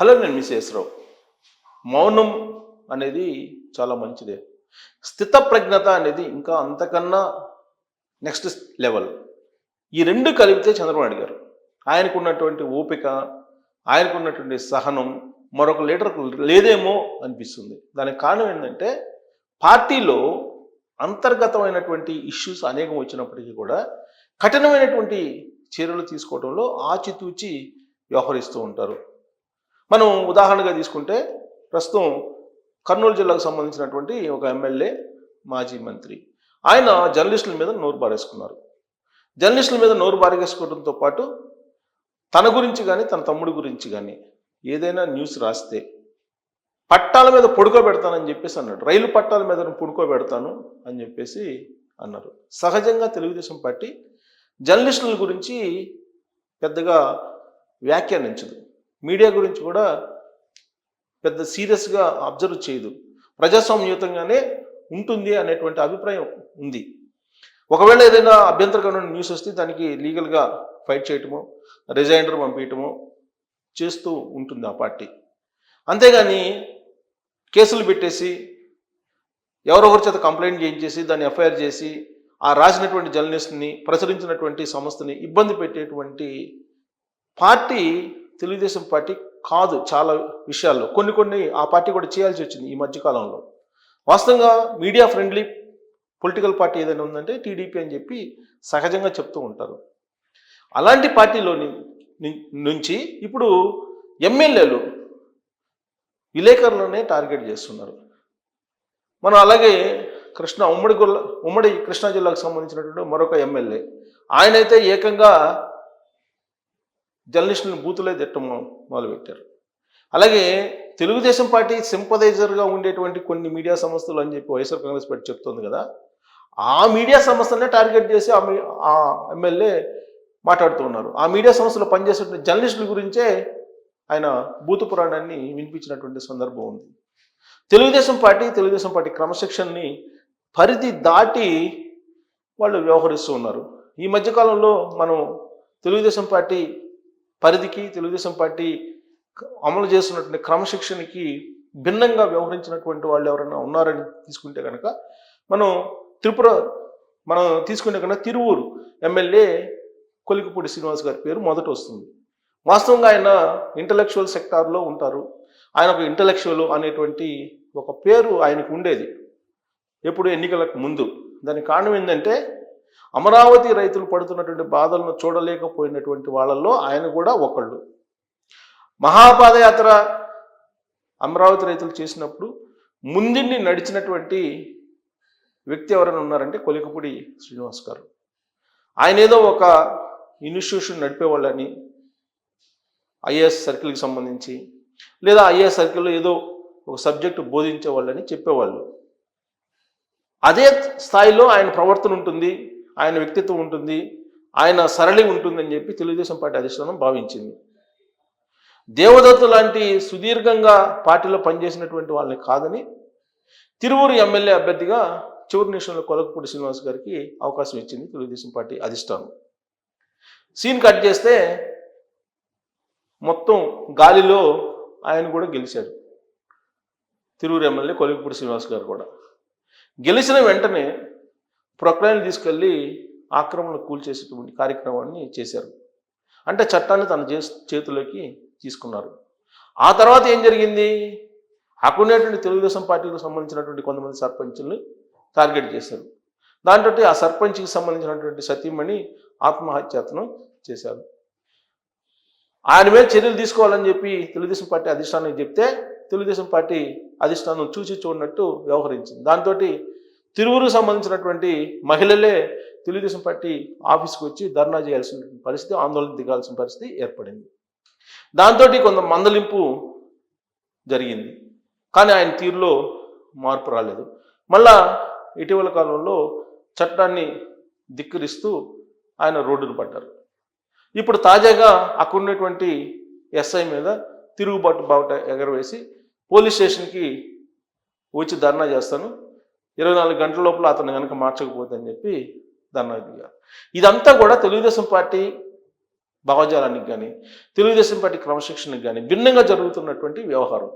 Hello నేను miss రావు మౌనం అనేది చాలా మంచిదే. స్థితప్రజ్ఞత అనేది ఇంకా అంతకన్నా నెక్స్ట్ లెవెల్ ఈ రెండు కలిపితే చంద్రబాబు గారు ఆయనకున్నటువంటి ఓపిక ఆయనకున్నటువంటి సహనం మరొక లీడర్కు లేదేమో అనిపిస్తుంది. దానికి కారణం ఏంటంటే పార్టీలో అంతర్గతమైనటువంటి ఇష్యూస్ అనేకం వచ్చినప్పటికీ కూడా కఠినమైనటువంటి చర్యలు తీసుకోవడంలో ఆచితూచి వ్యవహరిస్తూ ఉంటారు. మనం ఉదాహరణగా తీసుకుంటే ప్రస్తుతం కర్నూలు జిల్లాకు సంబంధించినటువంటి ఒక ఎమ్మెల్యే మాజీ మంత్రి. ఆయన జర్నలిస్టుల మీద నోరు బారేసుకున్నారు. జర్నలిస్టుల మీద నోరు బారేసుకోవడంతో పాటు తన గురించి కానీ తన తమ్ముడి గురించి కానీ ఏదైనా న్యూస్ రాస్తే పట్టాల మీద పడుకోబెడతానని చెప్పేసి అన్నాడు. రైలు పట్టాల మీద పడుకోబెడతాను అని చెప్పేసి అన్నారు. సహజంగా తెలుగుదేశం పార్టీ జర్నలిస్టుల గురించి పెద్దగా వ్యాఖ్యానించదు. మీడియా గురించి కూడా పెద్ద సీరియస్గా అబ్జర్వ్ చేయదు. ప్రజాస్వామ్యయుతంగానే ఉంటుంది అనేటువంటి అభిప్రాయం ఉంది. ఒకవేళ ఏదైనా అభ్యంతరకరమైన న్యూస్ వస్తే దానికి లీగల్గా ఫైట్ చేయటము రిజైండర్ పంపించటము చేస్తూ ఉంటుంది ఆ పార్టీ. అంతేగాని కేసులు పెట్టేసి ఎవరొకరి చేత కంప్లైంట్ చేయించేసి దాన్ని ఎఫ్ఐఆర్ చేసి ఆ రాసినటువంటి జర్నలిస్ట్ని ప్రచురించినటువంటి సంస్థని ఇబ్బంది పెట్టేటువంటి పార్టీ తెలుగుదేశం పార్టీ కాదు చాలా విషయాల్లో. కొన్ని కొన్ని ఆ పార్టీ కూడా చేయాల్సి వచ్చింది ఈ మధ్యకాలంలో వాస్తవంగా మీడియా ఫ్రెండ్లీ పొలిటికల్ పార్టీ ఏదైనా ఉందంటే టీడీపీ అని చెప్పి సహజంగా చెప్తూ ఉంటారు. అలాంటి పార్టీలోని నుంచి ఇప్పుడు ఎమ్మెల్యేలు విలేకరులనే టార్గెట్ చేస్తున్నారు. మనం అలాగే కృష్ణ ఉమ్మడి గుల్ల ఉమ్మడి కృష్ణా జిల్లాకు సంబంధించినటువంటి మరొక ఎమ్మెల్యే. ఆయనైతే ఏకంగా జర్నలిస్టులను బూతులే తిట్టం మొదలుపెట్టారు. అలాగే తెలుగుదేశం పార్టీ సింపదైజర్గా ఉండేటువంటి కొన్ని మీడియా సంస్థలు అని చెప్పి వైఎస్ఆర్ కాంగ్రెస్ పార్టీ చెప్తుంది కదా ఆ మీడియా సంస్థలనే టార్గెట్ చేసి ఆ ఎమ్మెల్యే మాట్లాడుతూ ఉన్నారు. ఆ మీడియా సంస్థలో పనిచేస్తున్న జర్నలిస్టుల గురించే ఆయన భూత పురాణాన్ని వినిపించినటువంటి సందర్భం ఉంది. తెలుగుదేశం పార్టీ తెలుగుదేశం పార్టీ క్రమశిక్షణని పరిధి దాటి వాళ్ళు వ్యవహరిస్తూ ఉన్నారు. ఈ మధ్యకాలంలో మనం తెలుగుదేశం పార్టీ పరిధికి తెలుగుదేశం పార్టీ అమలు చేస్తున్నటువంటి క్రమశిక్షణకి భిన్నంగా వ్యవహరించినటువంటి వాళ్ళు ఎవరైనా ఉన్నారని తీసుకుంటే కనుక మనం త్రిపుర మనం తీసుకుంటే కనుక తిరువూరు ఎమ్మెల్యే కొలికిపూడి శ్రీనివాస్ గారి పేరు మొదట వస్తుంది. వాస్తవంగా ఆయన ఇంటలెక్చువల్ సెక్టార్లో ఉంటారు. ఆయన ఒక ఇంటలెక్చువల్ అనేటువంటి ఒక పేరు ఆయనకు ఉండేది. ఎప్పుడు ఎన్నికలకు ముందు. దానికి కారణం ఏంటంటే అమరావతి రైతులు పడుతున్నటువంటి బాధలను చూడలేకపోయినటువంటి వాళ్ళల్లో ఆయన కూడా ఒకళ్ళు. మహాపాదయాత్ర అమరావతి రైతులు చేసినప్పుడు ముందుండి నడిచినటువంటి వ్యక్తి ఎవరైనా ఉన్నారంటే కొలికపూడి శ్రీనివాస్ గారు. ఆయన ఏదో ఒక ఇన్స్టిట్యూషన్ నడిపేవాళ్ళని ఐఏఎస్ సర్కిల్కి సంబంధించి లేదా ఐఏఎస్ సర్కిల్లో ఏదో ఒక సబ్జెక్టు బోధించే వాళ్ళని చెప్పేవాళ్ళు. అదే స్థాయిలో ఆయన ప్రవర్తన ఉంటుంది. ఆయన వ్యక్తిత్వం ఉంటుంది ఆయన సరళి ఉంటుందని చెప్పి తెలుగుదేశం పార్టీ అధిష్టానం భావించింది. దేవదత్తు లాంటి సుదీర్ఘంగా పార్టీలో పనిచేసినటువంటి వాళ్ళని కాదని తిరువూరు ఎమ్మెల్యే అభ్యర్థిగా చివరి నిమిషంలో కొలకపూడి శ్రీనివాస్ గారికి అవకాశం ఇచ్చింది తెలుగుదేశం పార్టీ అధిష్టానం. సీన్ కట్ చేస్తే మొత్తం గాలిలో ఆయన కూడా గెలిచారు. తిరువురు ఎమ్మెల్యే కొలికపూడి శ్రీనివాస్ గారు కూడా. గెలిచిన వెంటనే ప్రొక్లైన్ తీసుకెళ్ళి ఆక్రమణ కూల్చేసేటువంటి కార్యక్రమాన్ని చేశారు. అంటే చట్టాన్ని తన చే చేతిలోకి తీసుకున్నారు. ఆ తర్వాత ఏం జరిగింది? అక్కడున్నటువంటి తెలుగుదేశం పార్టీకి సంబంధించినటువంటి కొంతమంది సర్పంచుల్ని టార్గెట్ చేశారు. దాంతో ఆ సర్పంచ్కి సంబంధించినటువంటి సతీమణి ఆత్మహత్యాతనం చేశారు. ఆయన మీద చర్యలు తీసుకోవాలని చెప్పి తెలుగుదేశం పార్టీ అధిష్టానానికి చెప్తే తెలుగుదేశం పార్టీ అధిష్టానం చూసి చూడనట్టు వ్యవహరించింది. దాంతో తిరువురు సంబంధించినటువంటి మహిళలే తెలుగుదేశం పార్టీ ఆఫీస్కి వచ్చి ధర్నా చేయాల్సిన పరిస్థితి ఆందోళన దిగాల్సిన పరిస్థితి ఏర్పడింది. దాంతో కొంత మందలింపు జరిగింది. కానీ ఆయన తీరులో మార్పు రాలేదు. మళ్ళా ఇటీవల కాలంలో చట్టాన్ని ధిక్కరిస్తూ ఆయన రోడ్డును పడ్డారు. ఇప్పుడు తాజాగా అక్కడ ఉన్నటువంటి ఎస్ఐ మీద తిరుగుబాటు బావుట ఎగరవేసి పోలీస్ స్టేషన్కి వచ్చి ధర్నా చేస్తాను. ఇరవై నాలుగు గంటల లోపల అతను కనుక మార్చకపోతే అని చెప్పి ధర్నా దిగారు. ఇదంతా కూడా తెలుగుదేశం పార్టీ భావజాలానికి కానీ తెలుగుదేశం పార్టీ క్రమశిక్షణకి కానీ భిన్నంగా జరుగుతున్నటువంటి వ్యవహారం.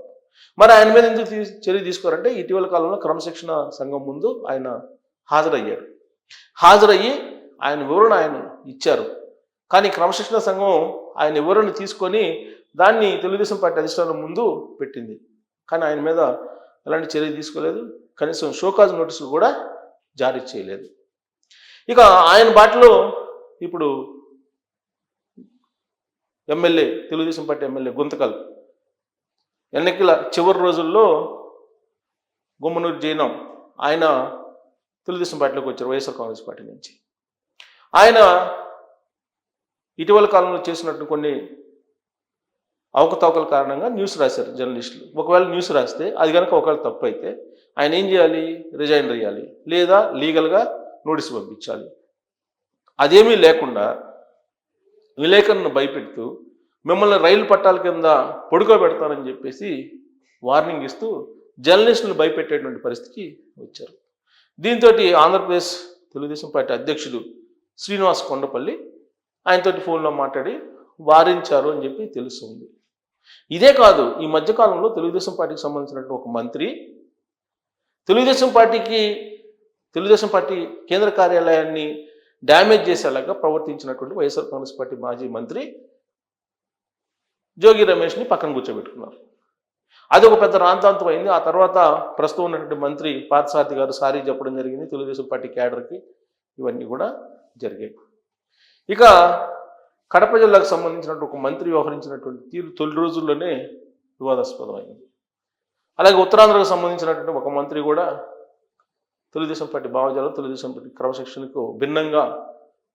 మరి ఆయన మీద ఎందుకు తీ- చర్య తీసుకోరంటే ఇటీవల కాలంలో క్రమశిక్షణ సంఘం ముందు ఆయన హాజరయ్యాడు. హాజరయ్యి ఆయన వివరణ ఆయన ఇచ్చారు. కానీ క్రమశిక్షణ సంఘం ఆయన వివరణ తీసుకొని దాన్ని తెలుగుదేశం పార్టీ అధిష్టానం ముందు పెట్టింది. కానీ ఆయన మీద ఎలాంటి చర్య తీసుకోలేదు. కనీసం షోకాజ్ నోటీసులు కూడా జారీ చేయలేదు. ఇక ఆయన బాటలో ఇప్పుడు MLA Telugu Desam party MLA Guntakal. ఎన్నికల చివరి రోజుల్లో గుమ్మనూరు జైనం ఆయన తెలుగుదేశం పార్టీలోకి వచ్చారు వైఎస్ఆర్ కాంగ్రెస్ పార్టీ నుంచి. ఆయన ఇటీవల కాలంలో చేసినట్టు కొన్ని అవకతవకల కారణంగా న్యూస్ రాశారు జర్నలిస్టులు. ఒకవేళ న్యూస్ రాస్తే అది కనుక ఒకవేళ తప్పు అయితే ఆయన ఏం చేయాలి? రిజైన్ చేయాలి లేదా లీగల్గా నోటీస్ పంపించాలి. అదేమీ లేకుండా విలేకరులను భయపెడుతూ మిమ్మల్ని రైలు పట్టాల కింద పడుకోబెడతానని చెప్పేసి వార్నింగ్ ఇస్తూ జర్నలిస్టులను భయపెట్టేటువంటి పరిస్థితికి వచ్చారు. దీంతో ఆంధ్రప్రదేశ్ తెలుగుదేశం పార్టీ అధ్యక్షుడు శ్రీనివాస్ కొండపల్లి ఆయనతోటి ఫోన్లో మాట్లాడి వారించారు అని చెప్పి తెలుస్తుంది. ఇదే కాదు ఈ మధ్యకాలంలో తెలుగుదేశం పార్టీకి సంబంధించినటువంటి ఒక మంత్రి తెలుగుదేశం పార్టీకి తెలుగుదేశం పార్టీ కేంద్ర కార్యాలయాన్ని డ్యామేజ్ చేసేలాగా ప్రవర్తించినటువంటి వైఎస్ఆర్ కాంగ్రెస్ పార్టీ మాజీ మంత్రి జోగి రమేష్ని పక్కన కూర్చోబెట్టుకున్నారు. అది ఒక పెద్ద రాంతాంతం అయింది. ఆ తర్వాత ప్రస్తుతం ఉన్నటువంటి మంత్రి పార్థసారథి గారు సారీ చెప్పడం జరిగింది. తెలుగుదేశం పార్టీ క్యాడర్కి ఇవన్నీ కూడా జరిగాయి. ఇక కడప జిల్లాకు సంబంధించినటువంటి ఒక మంత్రి వ్యవహరించినటువంటి తీరు తొలి రోజుల్లోనే వివాదాస్పదమైంది. అలాగే ఉత్తరాంధ్రకు సంబంధించినటువంటి ఒక మంత్రి కూడా తెలుగుదేశం పార్టీ భావజాలం తెలుగుదేశం పార్టీ క్రమశిక్షణకు భిన్నంగా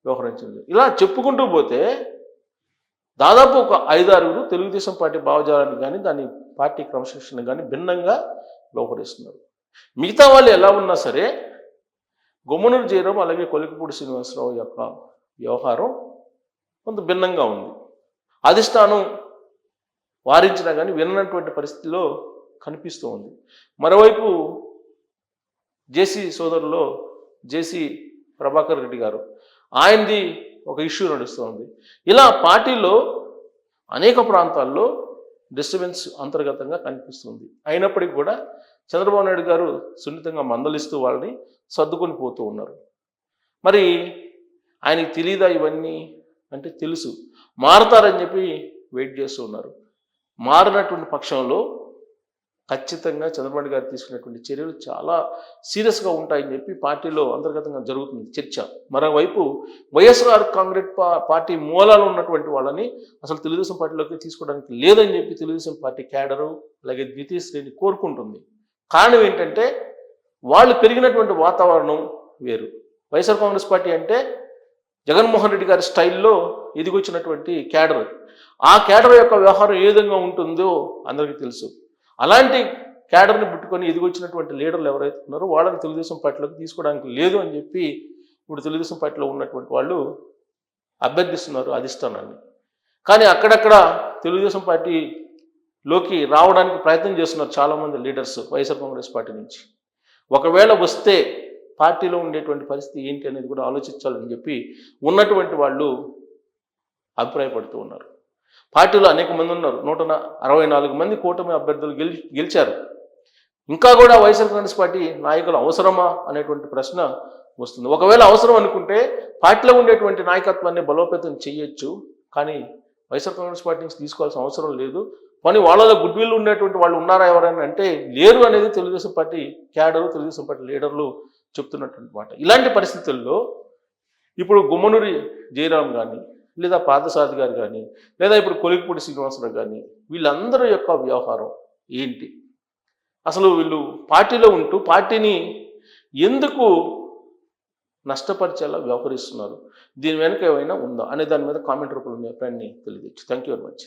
వ్యవహరించింది. ఇలా చెప్పుకుంటూ పోతే దాదాపు ఒక ఐదారుగురు తెలుగుదేశం పార్టీ భావజాలాన్ని కానీ దాని పార్టీ క్రమశిక్షణ కానీ భిన్నంగా వ్యవహరిస్తున్నారు. మిగతా వాళ్ళు ఎలా ఉన్నా సరే గుమ్మనూరు జయరాం అలాగే కొలికపూడి శ్రీనివాసరావు యొక్క వ్యవహారం కొంత భిన్నంగా ఉంది. అధిష్టానం వారించినా కానీ విననటువంటి పరిస్థితిలో కనిపిస్తూ ఉంది. మరోవైపు జేసీ సోదరులో జేసీ ప్రభాకర్ రెడ్డి గారు ఆయనది ఒక ఇష్యూ నడుస్తోంది ఇలా పార్టీలో అనేక ప్రాంతాల్లో డిస్టర్బెన్స్ అంతర్గతంగా కనిపిస్తుంది. అయినప్పటికీ కూడా చంద్రబాబు నాయుడు గారు సున్నితంగా మందలిస్తూ వాళ్ళని సర్దుకొని పోతూ ఉన్నారు. మరి ఆయనకి తెలియదా ఇవన్నీ? అంటే తెలుసు. మారతారని చెప్పి వెయిట్ చేస్తూ ఉన్నారు. మారినటువంటి పక్షంలో ఖచ్చితంగా చంద్రబాబు గారు తీసుకున్నటువంటి చర్యలు చాలా సీరియస్గా ఉంటాయని చెప్పి పార్టీలో అంతర్గతంగా జరుగుతుంది చర్చ. మరోవైపు వైఎస్ఆర్ కాంగ్రెస్ పార్టీ మూలాలు ఉన్నటువంటి వాళ్ళని అసలు తెలుగుదేశం పార్టీలోకి తీసుకోవడానికి లేదని చెప్పి తెలుగుదేశం పార్టీ క్యాడరు అలాగే ద్వితీయ శ్రేణి కోరుకుంటుంది. కారణం ఏంటంటే వాళ్ళు పెరిగినటువంటి వాతావరణం వేరు. వైఎస్ఆర్ కాంగ్రెస్ పార్టీ అంటే జగన్మోహన్ రెడ్డి గారి స్టైల్లో ఎదిగొచ్చినటువంటి క్యాడర్. ఆ క్యాడర్ యొక్క వ్యవహారం ఏ విధంగా ఉంటుందో అందరికీ తెలుసు. అలాంటి క్యాడర్ని పుట్టుకొని ఎదిగొచ్చినటువంటి లీడర్లు ఎవరైతే ఉన్నారో వాళ్ళని తెలుగుదేశం పార్టీలోకి తీసుకోవడానికి లేదు అని చెప్పి ఇప్పుడు తెలుగుదేశం పార్టీలో ఉన్నటువంటి వాళ్ళు అభ్యర్థిస్తున్నారు అధిష్టానాన్ని. కానీ అక్కడక్కడ తెలుగుదేశం పార్టీలోకి రావడానికి ప్రయత్నం చేస్తున్నారు చాలామంది లీడర్స్ వైఎస్ఆర్ కాంగ్రెస్ పార్టీ నుంచి. ఒకవేళ వస్తే పార్టీలో ఉండేటువంటి పరిస్థితి ఏంటి అనేది కూడా ఆలోచించాలని చెప్పి ఉన్నటువంటి వాళ్ళు అభిప్రాయపడుతూ ఉన్నారు. పార్టీలో అనేక మంది ఉన్నారు. నూట అరవై నాలుగు మంది కూటమి అభ్యర్థులు గెలి గెలిచారు. ఇంకా కూడా వైఎస్ఆర్ కాంగ్రెస్ పార్టీ నాయకులు అవసరమా అనేటువంటి ప్రశ్న వస్తుంది. ఒకవేళ అవసరం అనుకుంటే పార్టీలో ఉండేటువంటి నాయకత్వాన్ని బలోపేతం చేయొచ్చు. కానీ వైఎస్ఆర్ కాంగ్రెస్ పార్టీ నుంచి తీసుకోవాల్సిన అవసరం లేదు. కానీ వాళ్ళలో గుడ్ విల్ ఉండేటువంటి వాళ్ళు ఉన్నారా ఎవరైనా అంటే లేరు అనేది Telugu Desam party cadre Telugu Desam party లీడర్లు చెప్తున్నటువంటి మాట. ఇలాంటి పరిస్థితుల్లో ఇప్పుడు గుమ్మనూరి జయరాం కానీ లేదా పార్థసారథి గారు కానీ లేదా ఇప్పుడు కొలిగిపూడి శ్రీనివాసరావు కానీ వీళ్ళందరి యొక్క వ్యవహారం ఏంటి? అసలు వీళ్ళు పార్టీలో ఉంటూ పార్టీని ఎందుకు నష్టపరిచేలా వ్యవహరిస్తున్నారు? దీని వెనుక ఏమైనా ఉందా? అనే దాని మీద కామెంట్ రూపంలో మీ అభిప్రాయాన్ని తెలియజేయచ్చు. Thank you very much